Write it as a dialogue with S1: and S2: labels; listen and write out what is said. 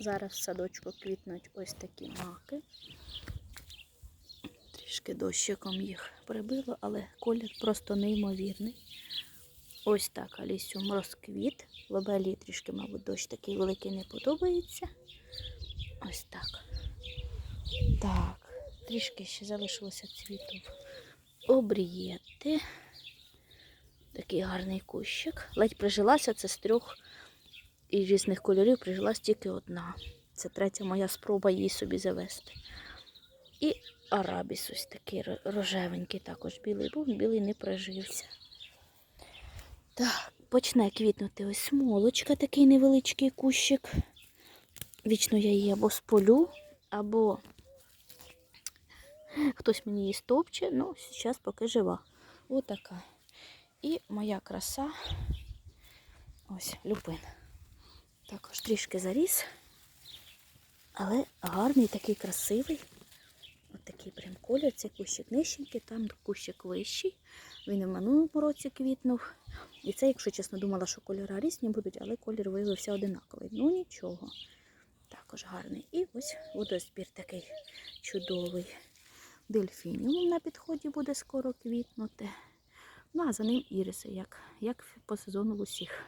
S1: Зараз в садочку квітнуть ось такі маки. Трішки дощиком їх прибило, але колір просто неймовірний. Ось так Алісіум розквіт. Лобелі трішки, мабуть, дощ такий великий не подобається. Ось так. Так, трішки ще залишилося цвіту обрієти. Такий гарний кущик. Ледь прижилася, це з трьох і різних кольорів прижилась тільки одна. Це третя моя спроба її собі завести. І арабіс ось такий рожевенький, також білий був, білий не прижився. Так, почне квітнути ось смолочка, такий невеличкий кущик. Вічно я її або сполю, або хтось мені її стопче. Ну, зараз поки жива. Отака. І моя краса. Ось люпин. Також трішки заріс, але гарний, такий красивий. Ось такий прям колір. Це кущик нижченький, там кущик вищий. Він і в минулому році квітнув. І це, якщо чесно, думала, що кольори різні будуть, але колір виявився одинаковий. Ну нічого. Також гарний. І ось водоспір такий чудовий. Дельфініум на підході буде скоро квітнути. Ну, а за ним іриси, як, як по сезону в усіх.